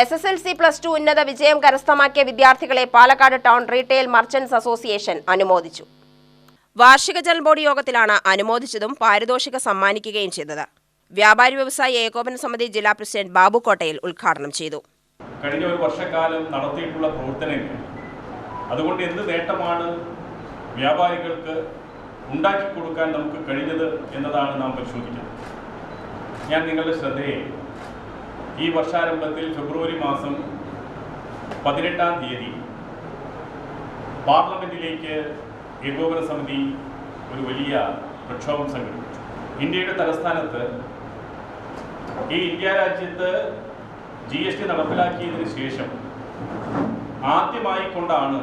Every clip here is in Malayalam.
S S L C plus two ഉന്നത വിജയം കരസ്ഥമാക്കിയ വിദ്യാർത്ഥികളെ Palakkad town retail merchants association അനുമോദിച്ചു. വാർഷിക ജൽ ബോർഡ് യോഗത്തിലാണ് അനുമോദിച്ചതും പാരിതോഷിക സമ്മാനിക്കുകയും ചെയ്തത്. വ്യാപാരി വ്യവസായി ഏകോപന സമിതി ജില്ലാ പ്രസിഡന്റ് ബാബു കോട്ടയിൽ ഉദ്ഘാടനം ചെയ്തു. കഴിഞ്ഞ ഒരു വർഷക്കാലം നടത്തിയിട്ടുള്ള പ്രവർത്തനങ്ങൾ അതുകൊണ്ട് എന്ത് നേട്ടമാണ് വ്യാപാരികൾക്ക് ഉണ്ടാക്കി കൊടുക്കാൻ നമുക്ക് കഴിഞ്ഞത് എന്നതാണ് നാം പരിശോധിക്കുന്നത്. ഞാൻ നിങ്ങളുടെ ശ്രദ്ധയെ ഈ വർഷാരംഭത്തിൽ ഫെബ്രുവരി മാസം പതിനെട്ടാം തീയതി പാർലമെന്റിലേക്ക് ഏകോപന സമിതി ഒരു വലിയ പ്രക്ഷോഭം സംഘടിപ്പിച്ചു. ഇന്ത്യയുടെ തലസ്ഥാനത്ത് ഈ ഇന്ത്യ രാജ്യത്ത് ജി എസ് ടി നടപ്പിലാക്കിയതിന് ശേഷം ആദ്യമായി കൊണ്ടാണ്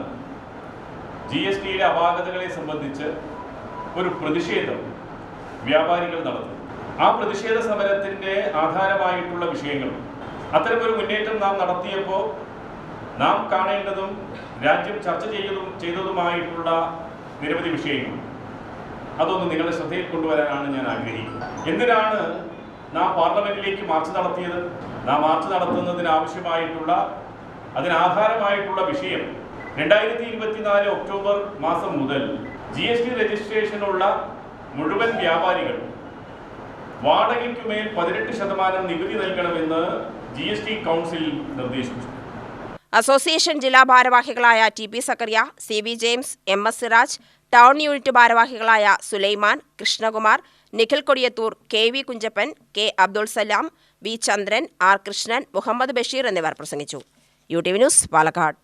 ജി എസ് ടിയിലെ അപാകതകളെ സംബന്ധിച്ച് ഒരു പ്രതിഷേധം വ്യാപാരികൾ നടത്തുന്നത്. ആ പ്രതിഷേധ സമരത്തിന്റെ ആധാരമായിട്ടുള്ള വിഷയങ്ങൾ അത്തരമൊരു മുന്നേറ്റം നാം നടത്തിയപ്പോൾ നാം കാണേണ്ടതും രാജ്യം ചർച്ച ചെയ്തതും ചെയ്തതുമായിട്ടുള്ള നിരവധി വിഷയങ്ങൾ. അതൊന്ന് നിങ്ങളുടെ ശ്രദ്ധയിൽ കൊണ്ടുവരാനാണ് ഞാൻ ആഗ്രഹിക്കുന്നത്. എന്തിനാണ് നാം പാർലമെന്റിലേക്ക് മാർച്ച് നടത്തിയത്? നാം മാർച്ച് നടത്തുന്നതിന് ആവശ്യമായിട്ടുള്ള അതിനാധാരമായിട്ടുള്ള വിഷയം രണ്ടായിരത്തി ഇരുപത്തിനാല് ഒക്ടോബർ മാസം മുതൽ ജി എസ് ടി രജിസ്ട്രേഷനുള്ള മുഴുവൻ വ്യാപാരികൾ വാടകയ്ക്കുമേൽ പതിനെട്ട് ശതമാനം നികുതി നൽകണമെന്ന് ജി എസ് ടി കൗൺസിൽ നിർദ്ദേശിച്ചു. അസോസിയേഷൻ ജില്ലാ ഭാരവാഹികളായ T P Zakaria C V James M S Siraj town unit ഭാരവാഹികളായ Sulaiman Krishnakumar Nikhil Kodiyathur K V Kunjappan K Abdul Salam V Chandran R Krishnan Muhammad Basheer എന്നിവർ പ്രസംഗിച്ചു. U T V news Palakkad.